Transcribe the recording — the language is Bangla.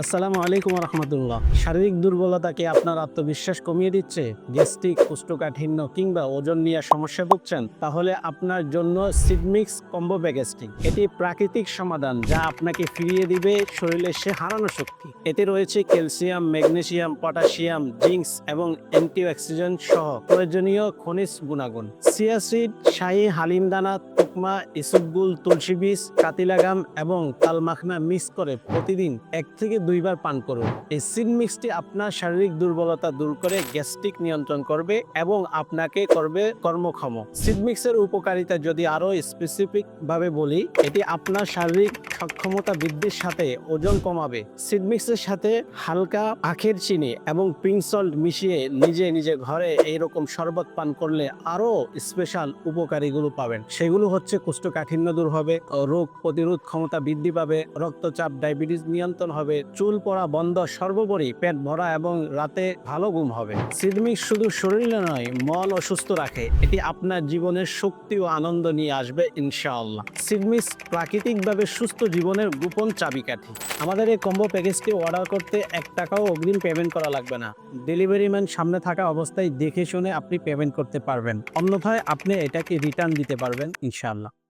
আসসালামু আলাইকুম রহমতুল্লাহ শারীরিক দুর্বলতাকে আপনার আত্মবিশ্বাস কমিয়ে দিচ্ছে, গ্যাস্ট্রিক, কোষ্ঠকাঠিন্য কিংবা ওজন নিয়ে সমস্যা ভুগছেন, তাহলে আপনার জন্য সিডমিক্স কম্বো ব্যাগেস্টিক এটি প্রাকৃতিক সমাধান যা আপনাকে ফিরিয়ে দিবে শরীরের সে হারানো শক্তি। এতে রয়েছে ক্যালসিয়াম, ম্যাগনেসিয়াম, পটাশিয়াম, জিঙ্কস এবং অ্যান্টিঅক্সিডেন্ট সহ প্রয়োজনীয় খনিজ গুণাগুণ। সিয়াসিড, শাহী হালিম দানা তুকমা ইসুবগুল তুলসী বীজ কাতিলাগাম এবং তালমাখনা মিক্স করে প্রতিদিন এক থেকে দুইবার পান করুন। এই সিড মিক্সটি আপনার শারীরিক দুর্বলতা দূর করে গ্যাস্ট্রিক নিয়ন্ত্রণ করবে এবং আপনাকে করবে কর্মক্ষম। সিড মিক্সের উপকারিতা যদি আরও স্পেসিফিক ভাবে বলি, এটি আপনার শারীরিক সক্ষমতা বৃদ্ধির সাথে ওজন কমাবে। সিড মিক্সের সাথে হালকা আখের চিনি এবং পিঙ্ক সল্ট মিশিয়ে নিজে নিজে ঘরে এইরকম শরবত পান করলে আরও স্পেশাল উপকারীগুলো পাবেন। সেগুলো হচ্ছে কোষ্ঠকাঠিন্য দূর হবে রোগ প্রতিরোধ ক্ষমতা বৃদ্ধি পাবে, রক্তচাপ, ডায়াবেটিস নিয়ন্ত্রণ হবে, চুল পড়া বন্ধ সর্বোপরি, পেট ভরা এবং রাতে ভালো ঘুম হবে। সিডমিক শুধু শরীরে নয় মন অসুস্থ রাখে। এটি আপনার জীবনের শক্তি ও আনন্দ নিয়ে আসবে, ইনশাআল্লাহ। সিডমিক্স প্রাকৃতিকভাবে সুস্থ জীবনের গোপন চাবিকাঠি। আমাদের এই কম্বো প্যাকেজটি অর্ডার করতে এক টাকাও অগ্রিম পেমেন্ট করা লাগবে না। ডেলিভারি ম্যান সামনে থাকা অবস্থায় দেখে শুনে আপনি পেমেন্ট করতে পারবেন। অন্যথায় আপনি এটাকে রিটার্ন দিতে পারবেন, ইনশাআল্লাহ। الله